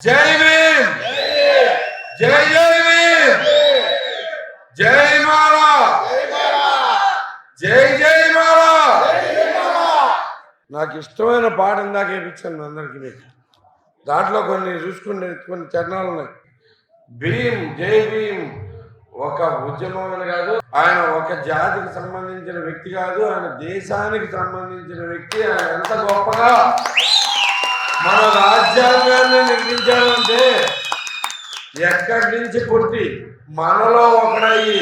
జై భీమ్! జై జై భీమ్! జై మాలా జై జై మాలా నాకు ఇష్టమైన పాట ఇందాక వేయించాను అందరికి మీకు. దాంట్లో కొన్ని చూసుకుంటే కొన్ని చరణాలు ఉన్నాయి. భీమ్ జై భీమ్. ఒక ఉద్యమం అని కాదు ఆయన ఒక జాతికి సంబంధించిన వ్యక్తి కాదు ఆయన దేశానికి సంబంధించిన వ్యక్తి ఆయన ఎంత గొప్పగా మన రాజ్యాంగాన్ని నిర్మించాలంటే ఎక్కడి నుంచి పుట్టి మనలో ఒకడయ్యి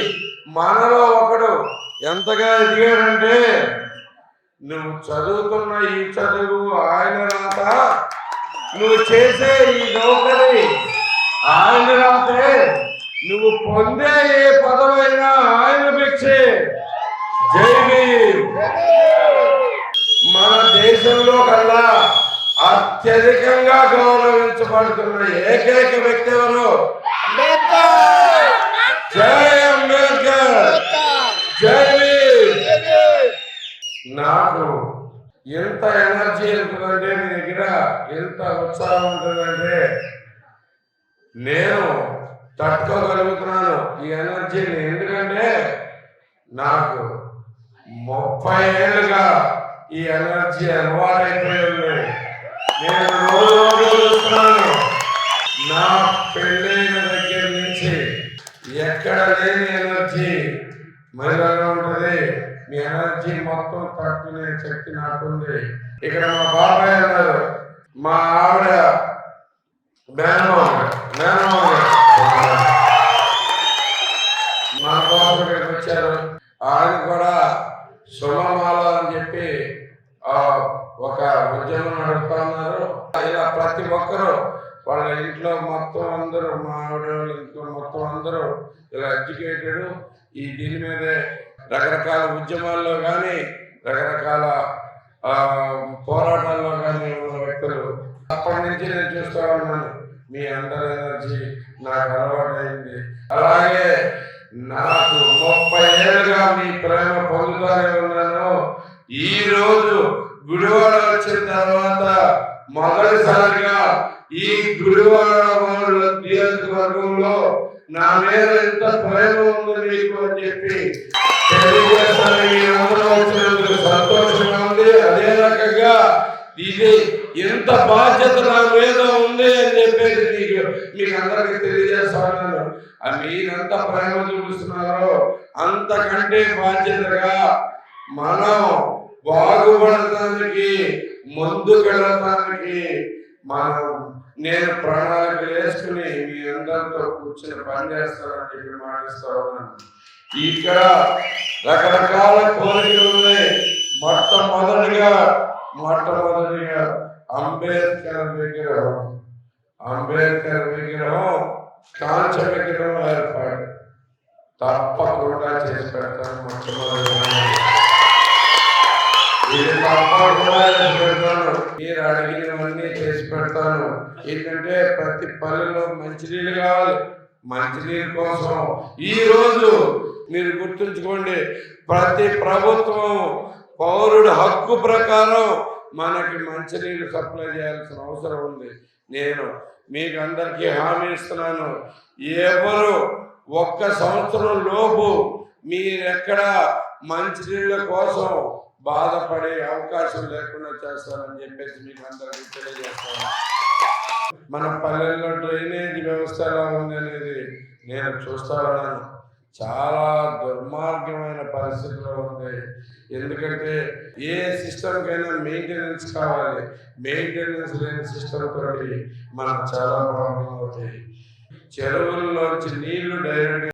మనలో ఒకడు ఎంతగా ఎదిగాడంటే నువ్వు చదువుతున్న ఈ చదువు ఆయన రాత నువ్వు చేసే ఈ నౌకరి ఆయన రాతే నువ్వు పొందే ఏ పదవైనా ఆయన భిక్షే. జై మన దేశంలో కల్లా అత్యధికంగా గౌరవించబడుతున్న ఏకైక వ్యక్తి ఎవరు? జై అంబేద్కర్! జై నాకు ఎంత ఎనర్జీ ఉంటుందంటే మీ దగ్గర ఎంత ఉత్సాహం ఉంటుందంటే నేను తట్టుకోగలుగుతున్నాను ఈ ఎనర్జీని ఎందుకంటే నాకు ముప్పై ఏళ్ళుగా ఈ ఎనర్జీ అలవాటైపోయి ఉంది. నేను రోజు చూస్తున్నాను. నా పెళ్ళైన దగ్గర నుంచి ఎక్కడ లేని ఎనర్జీ మహిళలో ఉంటుంది. మీ ఎనర్జీ మొత్తం తట్టుకునే శక్తి నాకుంది. ఇక్కడ మా బాబాయ్ అన్నారు మా ఆవిడ మేనమామ మేనమామ మా బాబు ఇక్కడికి వచ్చారు. ఆయన కూడా సుమమాల అని చెప్పి ఆ, ఒక ఉద్యమం నడుపుతా ఉన్నారు. ఇలా ప్రతి ఒక్కరు వాళ్ళ ఇంట్లో మొత్తం అందరూ మా ఆవిడ ఇంట్లో మొత్తం అందరూ ఇలా ఎడ్యుకేటెడ్. ఈ దీని మీదే రకరకాల ఉద్యమాల్లో కానీ రకరకాల పోరాటాల్లో కానీ ఉన్న వ్యక్తులు. అప్పటి నుంచి నేను చూస్తూ ఉన్నాను. మీ అందరి ఎనర్జీ నాకు అలవాటైంది. అలాగే నాకు ముప్పై ఏళ్ళుగా మీ ప్రేమ పొందుతానే ఉన్నాను. ఈ గుడివాడ వచ్చిన తర్వాత మొదటిసారిగా ఈ గుడివాడ నియోజకవర్గంలో నా మీద ఎంత ప్రేమ ఉంది మీకు అని చెప్పి తెలియజేస్తాను సంతోషంగా ఉంది. అదే రకంగా ఇది ఎంత బాధ్యత నా మీద ఉంది అని చెప్పేసి మీకు మీకు అందరికీ తెలియజేస్తాను. ఆ మీరెంత ప్రేమ చూపిస్తున్నారో అంతకంటే బాధ్యతగా మనం బాగుపడటానికి ముందుకెళ్ళటానికి మనం నేను ప్రణాళిక వేసుకుని మీ అందరితో కూర్చొని పనిచేస్తానని చెప్పి మాటిస్తా ఉన్నాను. ఇక్కడ రకరకాల కోరికలు ఉన్నాయి. మొట్టమొదటిగా మొట్టమొదటిగా అంబేద్కర్ విగ్రహం. అంబేద్కర్ విగ్రహం కాంచ విగ్రహం ఏర్పాటు తప్పకుండా చేసి పెడతాను మొట్టమొదటి చేసి పెడతాను మీరు అడిగినవన్నీ చేసి పెడతాను. ఏంటంటే ప్రతి పల్లెలో మంచినీళ్ళు కావాలి మంచినీళ్ళ కోసం ఈ రోజు మీరు గుర్తుంచుకోండి ప్రతి ప్రభుత్వం పౌరుడు హక్కు ప్రకారం మనకి మంచినీళ్ళు సప్లై చేయాల్సిన అవసరం ఉంది. నేను మీకు అందరికీ హామీ ఇస్తున్నాను. ఎవరు ఒక్క సంవత్సరం లోపు మీరెక్కడ మంచినీళ్ళ కోసం బాధపడే అవకాశం లేకుండా చేస్తానని చెప్పేసి మీకు అందరికీ తెలియజేస్తాను. మన పల్లెల్లో డ్రైనేజ్ వ్యవస్థ ఎలా ఉంది అనేది నేను చూస్తా ఉన్నాను చాలా దుర్మార్గమైన పరిస్థితిలో ఉంది. ఎందుకంటే ఏ సిస్టమ్కైనా మెయింటెనెన్స్ కావాలి. మెయింటెనెన్స్ లేని సిస్టమ్ తోటి మనకు చాలా ప్రాబ్లం అవుతాయి. చెరువుల్లోంచి నీళ్ళు డైరెక్ట్